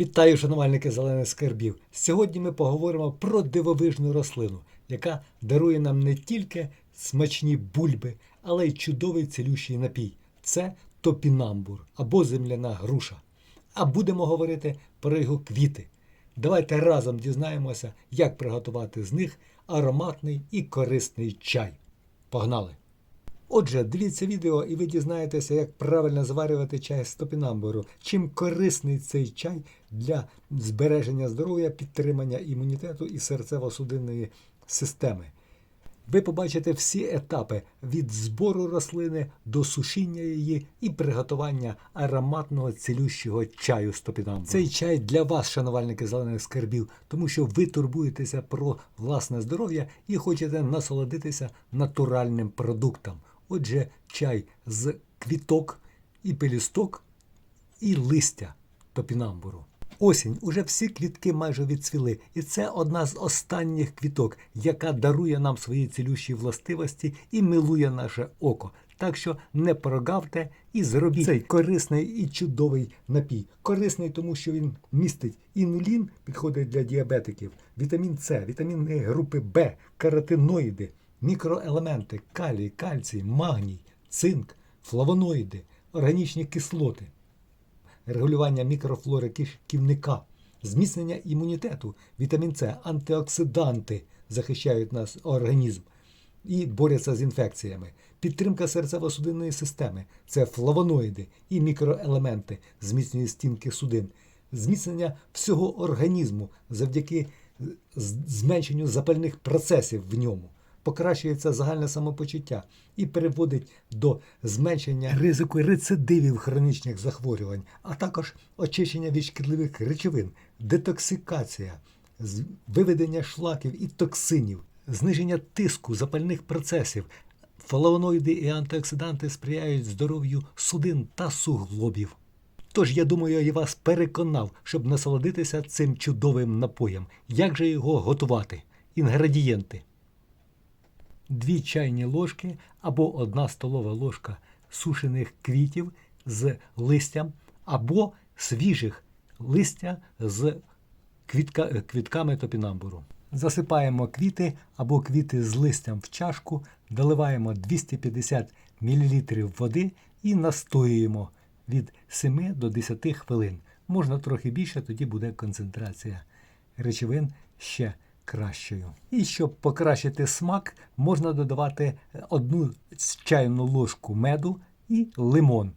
Вітаю, шанувальники зелених скарбів. Сьогодні ми поговоримо про дивовижну рослину, яка дарує нам не тільки смачні бульби, але й чудовий цілющий напій. Це топінамбур або земляна груша. А будемо говорити про його квіти. Давайте разом дізнаємося, як приготувати з них ароматний і корисний чай. Погнали! Отже, дивіться відео і ви дізнаєтеся, як правильно зварювати чай з топінамбуру. Чим корисний цей чай для збереження здоров'я, підтримання імунітету і серцево-судинної системи. Ви побачите всі етапи від збору рослини до сушіння її і приготування ароматного цілющого чаю з топінамбуру. Цей чай для вас, шанувальники зелених скарбів, тому що ви турбуєтеся про власне здоров'я і хочете насолодитися натуральним продуктом. Отже, чай з квіток і пелюсток і листя топінамбуру. Осінь уже всі квітки майже відцвіли, і це одна з останніх квіток, яка дарує нам свої цілющі властивості і милує наше око. Так що не прогавте і зробіть цей корисний і чудовий напій. Корисний, тому що він містить інулін, підходить для діабетиків, вітамін С, вітаміни групи Б, каротиноїди, мікроелементи, калій, кальцій, магній, цинк, флавоноїди, органічні кислоти регулювання мікрофлори кишківника, зміцнення імунітету, вітамін С, антиоксиданти захищають наш організм і борються з інфекціями. Підтримка серцево-судинної системи це флавоноїди і мікроелементи, зміцнює стінки судин, зміцнення всього організму завдяки зменшенню запальних процесів в ньому покращується загальне самопочуття і приводить до зменшення ризику рецидивів хронічних захворювань, а також очищення від шкідливих речовин, детоксикація, виведення шлаків і токсинів, зниження тиску запальних процесів. Флавоноїди і антиоксиданти сприяють здоров'ю судин та суглобів. Тож я думаю, я вас переконав, щоб насолодитися цим чудовим напоєм. Як же його готувати? Інгредієнти: 2 чайні ложки або 1 столова ложка сушених квітів з листям, або свіжих листя з квітка, е, квітками топінамбуру. Засипаємо квіти або квіти з листям в чашку, доливаємо 250 мл води і настоюємо від 7 до 10 хвилин. Можна трохи більше, тоді буде концентрація речовин ще кращою. І щоб покращити смак, можна додавати одну чайну ложку меду і лимон.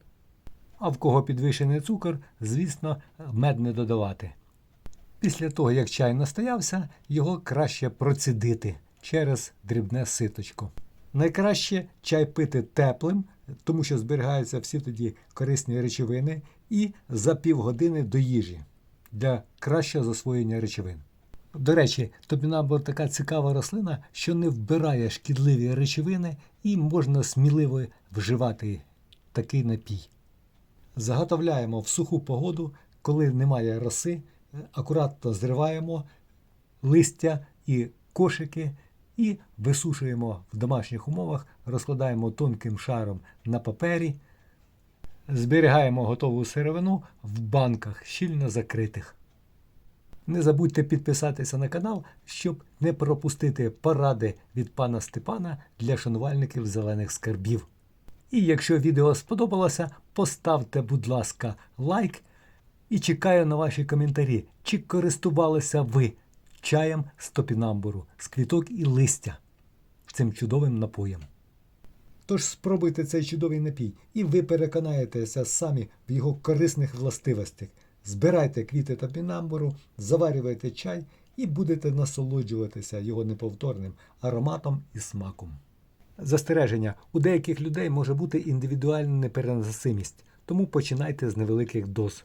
А в кого підвищений цукор, звісно, мед не додавати. Після того, як чай настоявся, його краще процідити через дрібне ситочко. Найкраще чай пити теплим, тому що зберігаються всі тоді корисні речовини, і за півгодини до їжі для кращого засвоєння речовин. До речі, топінамбур така цікава рослина, що не вбирає шкідливі речовини і можна сміливо вживати такий напій. Заготовляємо в суху погоду, коли немає роси, акуратно зриваємо листя і кошики і висушуємо в домашніх умовах, розкладаємо тонким шаром на папері, зберігаємо готову сировину в банках, щільно закритих. Не забудьте підписатися на канал, щоб не пропустити поради від пана Степана для шанувальників зелених скарбів. І якщо відео сподобалося, поставте, будь ласка, лайк і чекаю на ваші коментарі, чи користувалися ви чаєм з топінамбуру, з квіток і листя цим чудовим напоєм. Тож спробуйте цей чудовий напій, і ви переконаєтеся самі в його корисних властивостях. Збирайте квіти та пінамбуру, заварювайте чай і будете насолоджуватися його неповторним ароматом і смаком. Застереження: у деяких людей може бути індивідуальна непереносимість, тому починайте з невеликих доз.